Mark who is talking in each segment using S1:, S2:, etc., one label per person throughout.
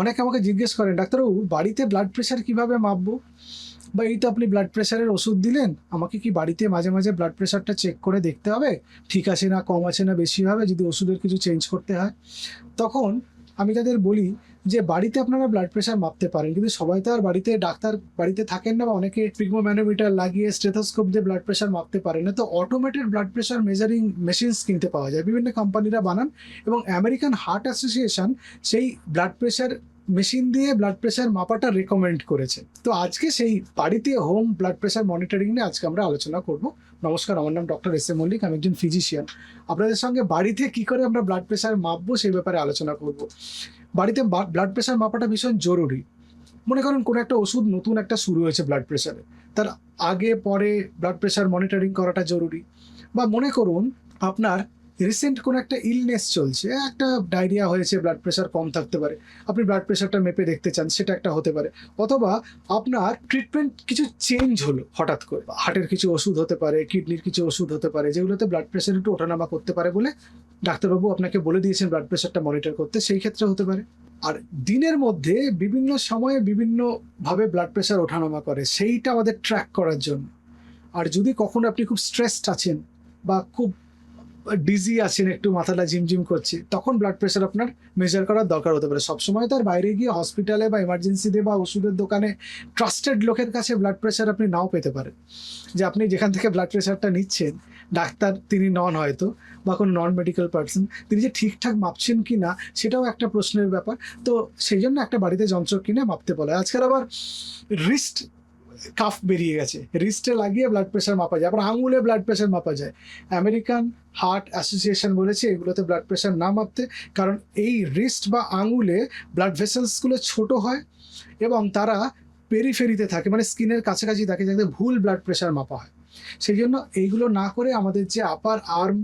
S1: অনেকে আমাকে জিজ্ঞেস করেন ডাক্তারবাবু, বাড়িতে ব্লাড প্রেশার কীভাবে মাপবো? বা এই তো আপনি ব্লাড প্রেশারের ওষুধ দিলেন, আমাকে কি বাড়িতে মাঝে মাঝে ব্লাড প্রেশারটা চেক করে দেখতে হবে? ঠিক আছে না, কম আছে না, বেশি হবে, যদি ওষুধের কিছু চেঞ্জ করতে হয়? তখন আমি তাদের বলি যে বাড়িতে আপনারা ব্লাড প্রেশার মাপতে পারেন, কিন্তু সবাই তো আর বাড়িতে, ডাক্তার বাড়িতে থাকেন না বা অনেকে পিগমো ম্যানোমিটার লাগিয়ে স্টেথোস্কোপ দিয়ে ব্লাড প্রেশার মাপতে পারেন না, তো automated blood pressure measuring machines কিনতে পাওয়া যায়। বিভিন্ন কোম্পানিরা বানান এবং আমেরিকান হার্ট অ্যাসোসিয়েশন সেই ব্লাড প্রেশার মেশিন দিয়ে ব্লাড প্রেশার মাপাটা রেকমেন্ড করেছে। তো আজকে সেই বাড়িতে হোম ব্লাড প্রেশার মনিটরিং নিয়ে আজকে আমরা আলোচনা করব। নমস্কার, আমার নাম ডক্টর এস এ মল্লিক, আমি একজন ফিজিশিয়ান আপনাদের সঙ্গে বাড়িতে কি করে আমরা ব্লাড প্রেশার মাপবো সেই ব্যাপারে আলোচনা করব। বাড়িতে ব্লাড প্রেশার মাপাটা ভীষণ জরুরি। মনে করেন কোনো একটা ওষুধ নতুন একটা শুরু হয়েছে ব্লাড প্রেশারে তার আগে, পরে ব্লাড প্রেশার মনিটরিং করাটা জরুরি। বা মনে করুন আপনার রিসেন্ট কোনো একটা ইলনেস চলছে, একটা ডায়রিয়া হয়েছে ব্লাড প্রেশার কম থাকতে পারে। আপনি ব্লাড প্রেশারটা মেপে দেখতে চান, সেটা একটা হতে পারে। অথবা আপনার ট্রিটমেন্ট কিছু চেঞ্জ হলো হঠাৎ করে। হার্টের কিছু ওষুধ হতে পারে কিডনির কিছু ওষুধ হতে পারে, যেগুলোতে ব্লাড প্রেশার একটু ওঠানামা করতে পারে বলে ডাক্তারবাবু আপনাকে বলে দিয়েছেন ব্লাড প্রেশারটা মনিটর করতে, সেই ক্ষেত্রে হতে পারে। আর দিনের মধ্যে বিভিন্ন সময়ে বিভিন্নভাবে ব্লাড প্রেশার ওঠানামা করে, সেইটা আমাদের ট্র্যাক করার জন্য। আর যদি কখনো আপনি খুব স্ট্রেসড আছেন বা খুব ডিজি আছেন, একটু মাথাটা ঝিমঝিম করছে, তখন ব্লাড প্রেশার আপনার মেজার করার দরকার হতে পারে। সবসময় তার বাইরে গিয়ে হসপিটালে বা ইমার্জেন্সিতে বা ওষুধের দোকানে ট্রাস্টেড লোকের কাছে ব্লাড প্রেশার আপনি নাও পেতে পারেন। যে আপনি যেখান থেকে ব্লাড প্রেশারটা নিচ্ছেন, ডাক্তার তিনি নন হয়তো, বা কোনো নন মেডিকেল পার্সন তিনি যে ঠিকঠাক মাপছেন কি না, সেটাও একটা প্রশ্নের ব্যাপার। তো সেই জন্য একটা বাড়িতে যন্ত্র কিনে মাপতে বলে। আজকাল আবার রিস্ট কাফ বেরিয়ে গেছে। রিস্টে লাগিয়ে ব্লাড প্রেশার মাপা যায়, আবার আঙুলে ব্লাড প্রেশার মাপা যায়। আমেরিকান হার্ট অ্যাসোসিয়েশন বলেছে এগুলোতে ব্লাড প্রেশার না মাপতে, কারণ এই রিস্ট বা আঙুলে ব্লাড ভেসেলসগুলো ছোট হয় এবং তারা পেরিফেরিতে থাকে মানে স্কিনের কাছাকাছি থাকে, যাতে ভুল ব্লাড প্রেশার মাপা হয়। সেই জন্য এইগুলো না করে আমাদের যে আপার আর্ম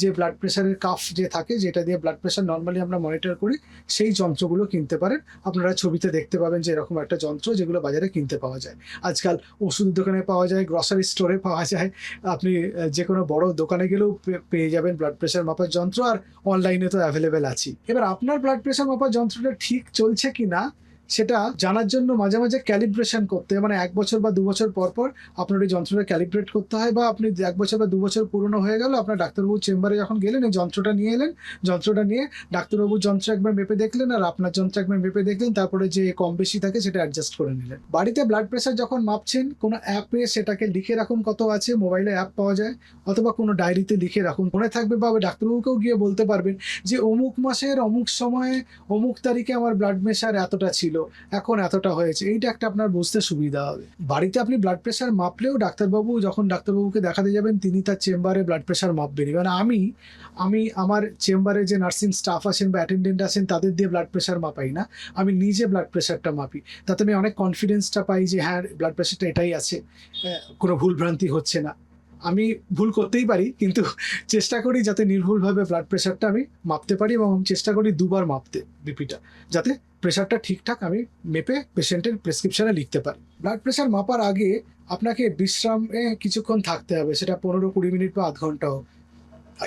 S1: যে ব্লাড প্রেশারের কাফ যে থাকে, যেটা দিয়ে ব্লাড প্রেশার নর্মালি আমরা মনিটর করি, সেই যন্ত্রগুলো কিনতে পারেন। আপনারা ছবিতে দেখতে পাবেন যে এরকম একটা যন্ত্র যেগুলো বাজারে কিনতে পাওয়া যায়। আজকাল ওষুধ দোকানে পাওয়া যায় গ্রসারি স্টোরে পাওয়া যায়। আপনি যে কোনো বড় দোকানে গেলেও পেয়ে যাবেন ব্লাড প্রেশার মাপার যন্ত্র, আর অনলাইনে তো অ্যাভেলেবেল আছে এবার আপনার ব্লাড প্রেশার মাপার যন্ত্রটা ঠিক চলছে কি না সেটা জানার জন্য মাঝে মাঝে ক্যালিব্রেশন করতে হয়। মানে এক বছর বা দু বছর পর পর আপনার ওই যন্ত্রটা ক্যালিব্রেট করতে হয় বা আপনি এক বছর বা দু বছর পুরনো হয়ে গেল, আপনার ডাক্তারবাবুর চেম্বারে যখন গেলেন, এই যন্ত্রটা নিয়ে এলেন। যন্ত্রটা নিয়ে ডাক্তারবাবুর যন্ত্র একবার মেপে দেখলেন আর আপনার যন্ত্র একবার মেপে দেখলেন, তারপরে যে কম বেশি থাকে সেটা অ্যাডজাস্ট করে নিলেন। বাড়িতে ব্লাড প্রেশার যখন মাপছেন, কোনো অ্যাপে সেটাকে লিখে রাখুন কত আছে মোবাইলে অ্যাপ পাওয়া যায়, অথবা কোনো ডায়েরিতে লিখে রাখুন। মনে থাকবে বা ডাক্তারবাবুকেও গিয়ে বলতে পারবেন যে, অমুক মাসের অমুক সময়ে অমুক তারিখে আমার ব্লাড প্রেশার এতটা ছিল। এখন এতটা হয়েছে। এইটা একটা আপনার বুঝতে সুবিধা হবে। বাড়িতে আপনি ব্লাড প্রেশার মাপলেও ডাক্তারবাবু যখন ডাক্তারবাবুকে দেখাতে যাবেন, তিনি তার চেম্বারে ব্লাড প্রেশার মাপবেন। এবার আমি আমি আমার চেম্বারে যে নার্সিং স্টাফ আছেন বা অ্যাটেন্ডেন্ট আছেন, তাদের দিয়ে ব্লাড প্রেশার মাপাই না। আমি নিজে ব্লাড প্রেশারটা মাপি। তাতে আমি অনেক কনফিডেন্সটা পাই যে হ্যাঁ ব্লাড প্রেশারটা এটাই আছে। কোনো ভুলভ্রান্তি হচ্ছে না। আমি ভুল করতেই পারি, কিন্তু চেষ্টা করি যাতে নির্ভুলভাবে ব্লাড প্রেশারটা আমি মাপতে পারি এবং চেষ্টা করি দুবার মাপতে বিপিটা যাতে প্রেশারটা ঠিকঠাক আমি মেপে পেশেন্টের প্রেসক্রিপশানে লিখতে পারি। ব্লাড প্রেশার মাপার আগে আপনাকে বিশ্রামে কিছুক্ষণ থাকতে হবে, সেটা পনেরো কুড়ি মিনিট বা আধ ঘণ্টা হোক।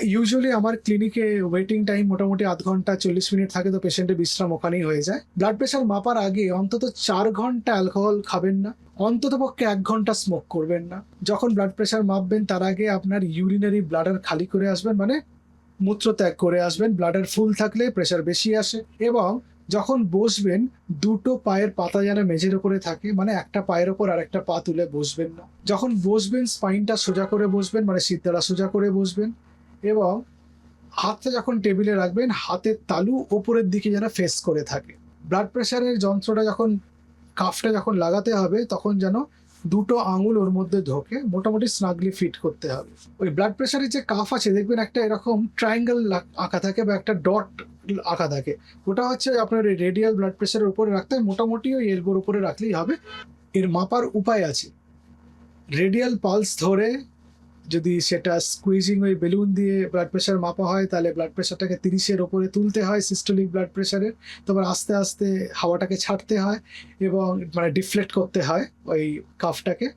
S1: ইউজুয়ালি আমার ক্লিনিকে ওয়েটিং টাইম মোটামুটি আধ ঘণ্টা চল্লিশ মিনিট থাকে তো পেশেন্টের বিশ্রাম ওখানেই হয়ে যায়। ব্লাড প্রেশার মাপার আগে অন্তত চার ঘণ্টা অ্যালকোহল খাবেন না, অন্তত পক্ষে এক ঘণ্টা স্মোক করবেন না। যখন ব্লাড প্রেশার মাপবেন, তার আগে আপনার ইউরিনারি ব্লাডার খালি করে আসবেন মানে মূত্র ত্যাগ করে আসবেন। ব্লাডার ফুল থাকলে প্রেশার বেশি আসে এবং যখন বসবেন, দুটো পায়ের পাতা যেন মেঝের ওপরে থাকে মানে একটা পায়ের ওপর আর একটা পা তুলে বসবেন না। যখন বসবেন স্পাইনটা সোজা করে বসবেন মানে সিদ্ধারা সোজা করে বসবেন। এবং হাতটা যখন টেবিলে রাখবেন, হাতের তালু ওপরের দিকে যেন ফেস করে থাকে। ব্লাড প্রেশারের যন্ত্রটা যখন কাফটা যখন লাগাতে হবে, তখন যেন দুটো আঙুল ওর মধ্যে ঢোকে, মোটামুটি স্নাগলি ফিট করতে হবে। ওই ব্লাড প্রেশারের যে কাফ আছে, দেখবেন একটা এরকম ট্রায়াঙ্গেল আঁকা থাকে বা একটা ডট আঁকা থাকে। ওটা হচ্ছে আপনার রেডিয়াল ব্লাড প্রেশারের উপরে রাখতে, মোটামুটি ওই এলবোর উপরে রাখলেই হবে। এর মাপার উপায় আছে। রেডিয়াল পালস ধরে যদি সেটা স্কুইজিং ওই বেলুন দিয়ে ব্লাড প্রেশার মাপা হয় তাহলে ব্লাড প্রেশারটাকে তিরিশের ওপরে তুলতে হয় সিস্টোলিক ব্লাড প্রেশারের তারপর আস্তে আস্তে হাওয়াটাকে ছাড়তে হয় এবং মানে ডিফ্লেক্ট করতে হয় ওই কাফটাকে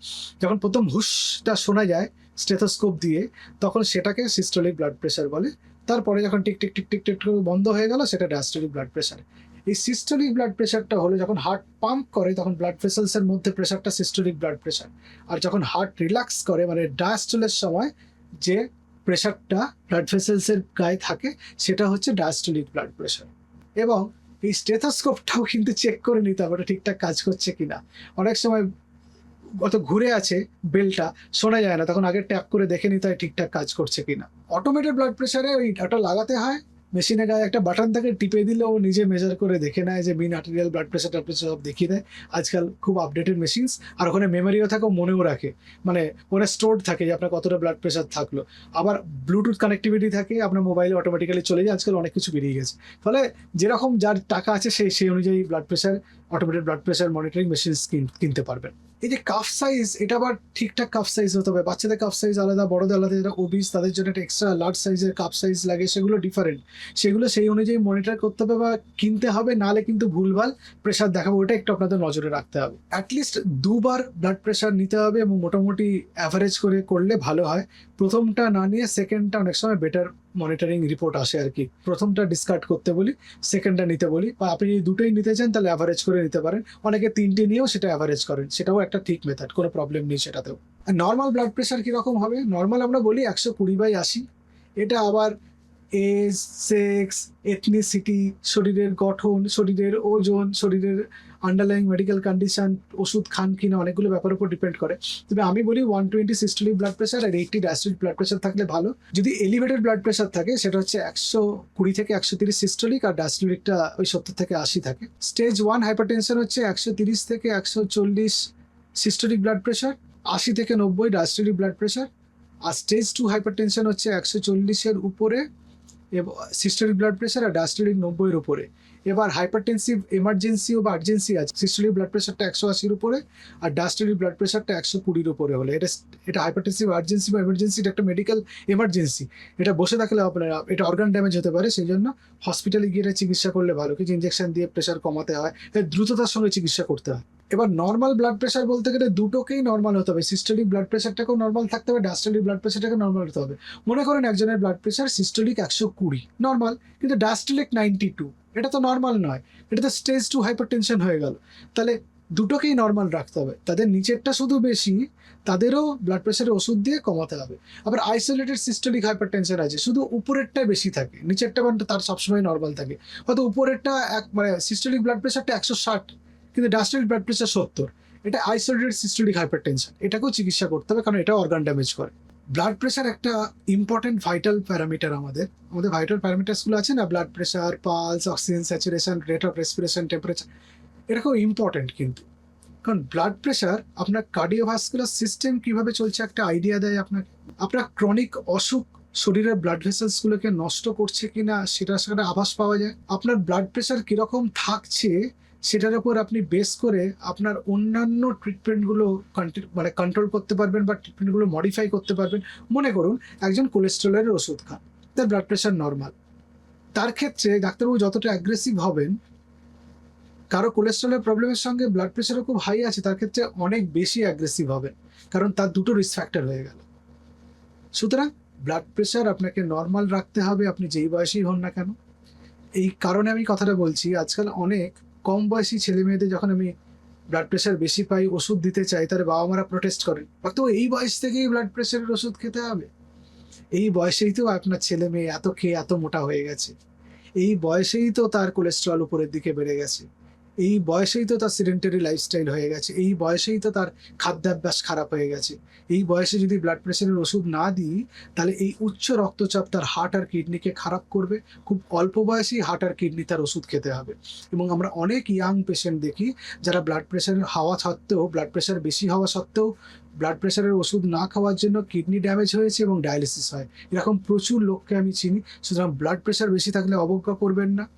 S1: যখন প্রথম হুশটা শোনা যায় স্টেথোস্কোপ দিয়ে তখন সেটাকে সিস্টোলিক ব্লাড প্রেশার বলে তারপরে যখন tick tick tick tick tick বন্ধ হয়ে গেল সেটা ডায়াস্টোলিক ব্লাড প্রেশার এই সিস্টোলিক ব্লাড প্রেশারটা হলো যখন হার্ট পাম্প করে, তখন ব্লাড ভেসেলসের মধ্যে প্রেশারটা সিস্টোলিক ব্লাড প্রেশার আর যখন হার্ট রিল্যাক্স করে মানে ডায়াস্টোলের সময় যে প্রেশারটা ব্লাড ভেসেলসের গায়ে থাকে, সেটা হচ্ছে ডায়াস্টোলিক ব্লাড প্রেশার এবং এই স্টেথোস্কোপটাও কিন্তু চেক করে নিতে হবে, ওটা ঠিকঠাক কাজ করছে কিনা। অনেক সময় অত ঘুরে আছে বেলটা, শোনা যায় না, তখন আগে ট্যাপ করে দেখে নিতে হয় ঠিকঠাক কাজ করছে কিনা। অটোমেটেড ব্লাড প্রেশারে ওই ওটা লাগাতে হয় মেশিনে গায়ে একটা বাটন থাকে, টিপে দিলে ও নিজে মেজার করে দেখে নেয় যে মিন আর্টেরিয়াল ব্লাড প্রেশার টাড প্রেশার সব দেখিয়ে দেয়। আজকাল খুব আপডেটেড মেশিনস আর ওখানে মেমোরিও থাকে মনেও রাখে। মানে ওখানে স্টোর্ড থাকে যে আপনার কতটা ব্লাড প্রেশার থাকল। আবার ব্লুটুথ কানেক্টিভিটি থাকে, আপনার মোবাইলে অটোমেটিক্যালি চলে যায়, আজকাল অনেক কিছু বেরিয়ে গেছে। ফলে যেরকম যার টাকা আছে সেই সেই অনুযায়ী blood pressure automated blood pressure monitoring machine কিনতে পারবেন। এই যে কাফ সাইজ এটা আবার ঠিকঠাক কাফ সাইজ হতে হবে। বাচ্চাদের কাফ সাইজ আলাদা, বড়দের আলাদা, যারা ওবিস তাদের জন্য একটা এক্সট্রা লার্জ সাইজের কাপ সাইজ লাগে, সেগুলো ডিফারেন্ট সেগুলো সেই অনুযায়ী মনিটর করতে হবে বা কিনতে হবে নালে কিন্তু ভুলভাল প্রেশার দেখাবো। ওটা একটু আপনাদের নজরে রাখতে হবে। অ্যাটলিস্ট দুবার ব্লাড প্রেশার নিতে হবে এবং মোটামুটি অ্যাভারেজ করে করলে ভালো হয়। প্রথমটা না নিয়ে সেকেন্ডটা অনেক সময় বেটার মনিটরিং রিপোর্ট আসে আর কি। প্রথমটা ডিসকার্ড করতে বলি সেকেন্ডটা নিতে বলি। বা আপনি যদি দুটোই নিতে চান, তাহলে অ্যাভারেজ করে নিতে পারেন। অনেকে তিনটে নিয়েও সেটা অ্যাভারেজ করেন। সেটাও একটা ঠিক মেথড কোনো প্রবলেম নেই সেটাতেও। নর্মাল ব্লাড প্রেশার কীরকম হবে? নর্মাল আমরা বলি একশো কুড়ি বাই আশি। এটা আবার এজ, সেক্স এথনিসিটি শরীরের গঠন, শরীরের ওজন, শরীরের আন্ডারলাইং মেডিকেল কন্ডিশন ওষুধ, খান কিনা অনেকগুলো ব্যাপারের উপর ডিপেন্ড করে। তবে আমি বলি one twenty systolic blood pressure আর এইটটি ডায়াস্টোলিক ব্লাড প্রেশার থাকলে ভালো। যদি এলিভেটেড ব্লাড প্রেশার থাকে, সেটা হচ্ছে একশো কুড়ি থেকে একশো তিরিশ সিস্টোলিক আর ডায়াস্টোলিকটা ওই সত্তর থেকে আশি থাকে। স্টেজ ওয়ান হাইপারটেনশন হচ্ছে একশো তিরিশ থেকে একশো চল্লিশ সিস্টোলিক ব্লাড প্রেশার আশি থেকে নব্বই ডায়াস্টোলিক ব্লাড প্রেশার আর স্টেজ টু হাইপারটেনশন হচ্ছে একশো চল্লিশের উপরে সিস্টোলিক ব্লাড প্রেশার আর ডায়াস্টোলিক নব্বইয়ের উপরে। এবার হাইপারটেনসিভ এমার্জেন্সিও বা আর্জেন্সি আছে। সিস্টোলিক ব্লাড প্রেশারটা একশো আশির উপরে আর ডায়াস্টোলিক ব্লাড প্রেশারটা একশো কুড়ির উপরে হলে। এটা এটা হাইপারটেনসিভ আর্জেন্সি বা এমার্জেন্সি এটা একটা মেডিকেল এমার্জেন্সি এটা বসে থাকলে আপনার এটা অর্গান ড্যামেজ হতে পারে সেই জন্য হসপিটালে গিয়ে এটা চিকিৎসা করলে ভালো। কিছু ইঞ্জেকশন দিয়ে প্রেশার কমাতে হয় দ্রুততার সঙ্গে চিকিৎসা করতে হয়। এবার নর্মাল ব্লাড প্রেশার বলতে গেলে দুটোকেই নর্মাল হতে হবে। সিস্টোলিক ব্লাড প্রেশারটাকেও নর্মাল থাকতে হবে ডায়াস্টোলিক ব্লাড প্রেশারটাকে নর্মাল হতে হবে। মনে করেন একজনের ব্লাড প্রেশার সিস্টোলিক একশো কুড়ি নর্মাল কিন্তু ডায়াস্টোলিক নাইনটি টু এটা তো নর্মাল নয়, এটা তো স্টেজ টু হাইপার টেনশন হয়ে গেল। তাহলে দুটোকেই নর্মাল রাখতে হবে, তাদের নিচেরটা শুধু বেশি, তাদেরও ব্লাড প্রেশারের ওষুধ দিয়ে কমাতে হবে। আবার আইসোলেটেড সিস্টোলিক হাইপার টেনশন আছে, শুধু উপরেরটা বেশি থাকে, নিচেরটা মানে তার সবসময় নর্মাল থাকে। হয়তো উপরেরটা এক মানে সিস্টোলিক ব্লাড প্রেশারটা একশো ষাট কিন্তু ডায়াস্টোলিক ব্লাড প্রেশার সত্তর। এটা আইসোলেটেড সিস্টোলিক হাইপার টেনশন এটাকেও চিকিৎসা করতে হবে, কারণ এটা অর্গান ড্যামেজ করে। ব্লাড প্রেশার একটা ইম্পর্টেন্ট ভাইটাল প্যারামিটার আমাদের। আমাদের ভাইটাল প্যারামিটার্সগুলো আছে না? Blood pressure pulse oxygen saturation rate of respiration temperature এটা খুব ইম্পর্টেন্ট কিন্তু। কারণ ব্লাড প্রেশার আপনার কার্ডিওভাস্কুলার সিস্টেম কীভাবে চলছে একটা আইডিয়া দেয় আপনাকে। আপনার ক্রনিক অসুখ শরীরের ব্লাড ভেসেলসগুলোকে নষ্ট করছে কিনা সেটা সেখানে আভাস পাওয়া যায়। আপনার ব্লাড প্রেশার কীরকম থাকছে সেটার উপর আপনি বেস করে আপনার অন্যান্য ট্রিটমেন্টগুলো মানে কন্ট্রোল করতে পারবেন বা ট্রিটমেন্টগুলো মডিফাই করতে পারবেন। মনে করুন, একজন কোলেস্ট্রলের ওষুধ খান, তার ব্লাড প্রেশার নর্মাল তার ক্ষেত্রে ডাক্তারবাবু যতটা অ্যাগ্রেসিভ হবেন, কারও কোলেস্ট্রলের প্রবলেমের সঙ্গে ব্লাড প্রেশারও খুব হাই আছে, তার ক্ষেত্রে অনেক বেশি অ্যাগ্রেসিভ হবেন, কারণ তার দুটো রিস্ক ফ্যাক্টর হয়ে গেল। সুতরাং ব্লাড প্রেশার আপনাকে নর্মাল রাখতে হবে, আপনি যেই বয়সেই হন না কেন। এই কারণে আমি কথাটা বলছি, আজকাল অনেক কম বয়সী ছেলে মেয়েদের যখন আমি ব্লাড প্রেশার বেশি পাই, ওষুধ দিতে চাই তার বাবা মারা প্রোটেস্ট করেন তো এই বয়স থেকেই ব্লাড প্রেশারের ওষুধ খেতে হবে। এই বয়সেই তো আপনার ছেলে মেয়ে এত খেয়ে এত মোটা হয়ে গেছে। এই বয়সেই তো তার কোলেস্ট্রল উপরের দিকে বেড়ে গেছে। এই বয়সেই তো তার সিডেন্টারি লাইফস্টাইল হয়ে গেছে। এই বয়সেই তো তার খাদ্যাভ্যাস খারাপ হয়ে গেছে। এই বয়সে যদি ব্লাড প্রেশারের ওষুধ না দিই, তাহলে এই উচ্চ রক্তচাপ তার হার্ট আর কিডনিকে খারাপ করবে। খুব অল্প বয়সেই হার্ট আর কিডনি তার ওষুধ খেতে হবে। এবং আমরা অনেক ইয়াং পেশেন্ট দেখি, যারা ব্লাড প্রেশার হওয়া সত্ত্বেও ব্লাড প্রেশার বেশি হওয়া সত্ত্বেও ব্লাড প্রেশারের ওষুধ না খাওয়ার জন্য কিডনি ড্যামেজ হয়েছে এবং ডায়ালিসিস হয়। এরকম প্রচুর লোককে আমি চিনি, সুতরাং ব্লাড প্রেশার বেশি থাকলে অবজ্ঞা করবেন না।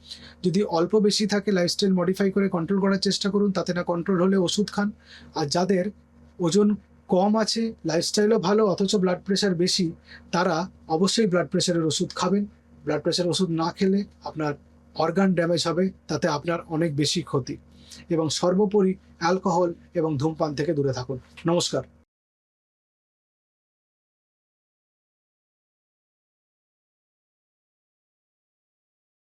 S1: যদি অল্প বেশি থাকে লাইফস্টাইল মডিফাই করে কন্ট্রোল করার চেষ্টা করুন, তাতে না কন্ট্রোল হলে ওষুধ খান। আর যাদের ওজন কম আছে লাইফস্টাইলও ভালো, অথচ ব্লাড প্রেশার বেশি, তারা অবশ্যই ব্লাড প্রেশারের ওষুধ খাবেন। ব্লাড প্রেশার ওষুধ না খেলে আপনার অর্গান ড্যামেজ হবে, তাতে আপনার অনেক বেশি ক্ষতি। এবং সর্বোপরি অ্যালকোহল এবং ধূমপান থেকে দূরে থাকুন। নমস্কার।